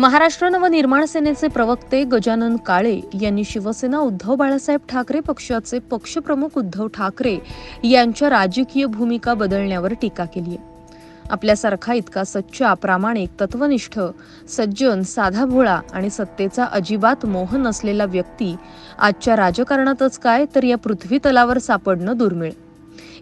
महाराष्ट्र नवनिर्माण सेनेचे प्रवक्ते गजानन काळे यांनी शिवसेना उद्धव बाळासाहेब ठाकरे पक्षाचे पक्षप्रमुख उद्धव ठाकरे यांच्या राजकीय भूमिका बदलण्यावर टीका केली आहे. आपल्यासारखा इतका सच्चा प्रामाणिक तत्वनिष्ठ सज्जन साधा भोळा आणि सत्तेचा अजिबात मोह नसलेला व्यक्ती आजच्या राजकारणातच काय तर या पृथ्वी तलावर सापडणं दुर्मिळ.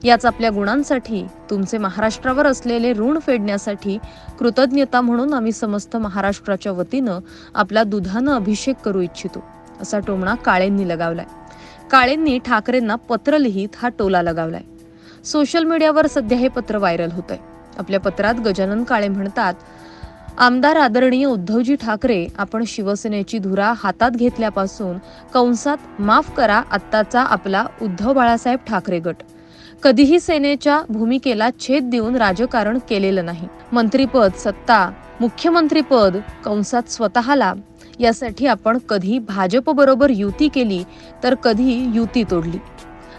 याच आपल्या गुणांसाठी तुमचे महाराष्ट्रावर असलेले ऋण फेडण्यासाठी कृतज्ञता म्हणून आम्ही समस्त महाराष्ट्राच्या वतीनं आपला दुधानं अभिषेक करू इच्छितो असा टोमणा काळेंनी लगावलाय. काळेंनी ठाकरेंना पत्र लिहित हा टोला लगावलाय. सोशल मीडियावर सध्या हे पत्र व्हायरल होत आहे आपल्या पत्रात गजानन काळे म्हणतात आमदार आदरणीय उद्धवजी ठाकरे आपण शिवसेनेची धुरा हातात घेतल्यापासून कंसात माफ करा आत्ताचा आपला उद्धव बाळासाहेब ठाकरे गट. कधीही सेनेच्या भूमिकेला छेद देऊन राजकारण केलेलं नाही. मंत्रीपद सत्ता मुख्यमंत्रीपद कंसात स्वतःला. यासाठी आपण कधी भाजप बरोबर युती केली तर कधी युती तोडली.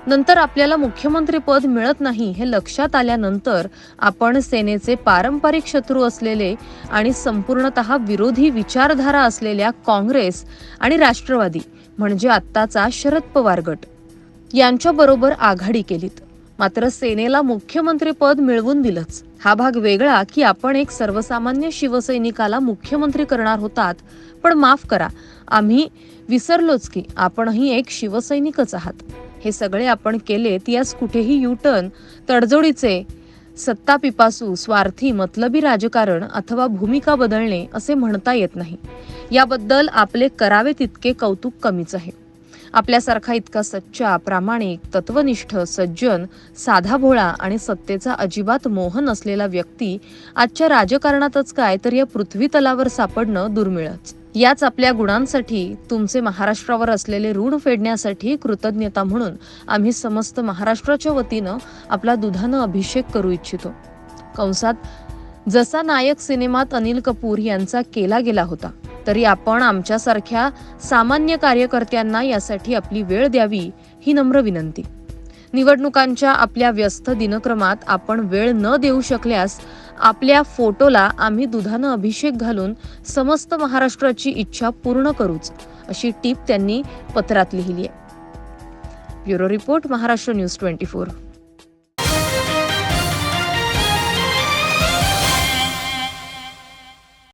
नंतर आपल्याला मुख्यमंत्रीपद मिळत नाही हे लक्षात आल्यानंतर आपण सेनेचे पारंपरिक शत्रू असलेले आणि संपूर्णतः विरोधी विचारधारा असलेल्या काँग्रेस आणि राष्ट्रवादी म्हणजे आत्ताचा शरद पवार गट यांच्याबरोबर आघाडी केलीत. मात्र सेनेला मुख्यमंत्री पद मिळवून दिलंच. हा भाग वेगळा की आपण एक सर्वसामान्य शिवसैनिकाला मुख्यमंत्री करणार होतात पण माफ करा आम्ही विसरलोच की आपणही एक शिवसैनिकच आहात. हे सगळे आपण केलेत यास कुठेही युटर्न तडजोडीचे सत्ता पिपासू स्वार्थी मतलबी राजकारण अथवा भूमिका बदलणे असे म्हणता येत नाही. याबद्दल आपले करावे तितके कौतुक कमीच आहे. आपल्यासारखा इतका सच्चा प्रामाणिक तत्वनिष्ठ सज्जन साधा भोळा आणि सत्तेचा अजिबात मोह नसलेला व्यक्ती आजच्या राजकारणातच काय तर या पृथ्वी तलावर सापडणं दुर्मिळच. याच आपल्या गुणांसाठी तुमचे महाराष्ट्रावर असलेले ऋण फेडण्यासाठी कृतज्ञता म्हणून आम्ही समस्त महाराष्ट्राच्या वतीनं आपला दुधानं अभिषेक करू इच्छितो. कंसात जसा नायक सिनेमात अनिल कपूर यांचा केला गेला होता. तरी आपण आमच्यासारख्या सामान्य कार्यकर्त्यांना यासाठी आपली वेळ द्यावी ही नम्र विनंती. निवडणुकांच्या आपल्या व्यस्त दिनक्रमात आपण वेळ न देऊ शकल्यास आपल्या फोटोला आम्ही दुधानं अभिषेक घालून समस्त महाराष्ट्राची इच्छा पूर्ण करूच अशी टीप त्यांनी पत्रात लिहिली आहे. Bureau report Maharashtra news twenty four.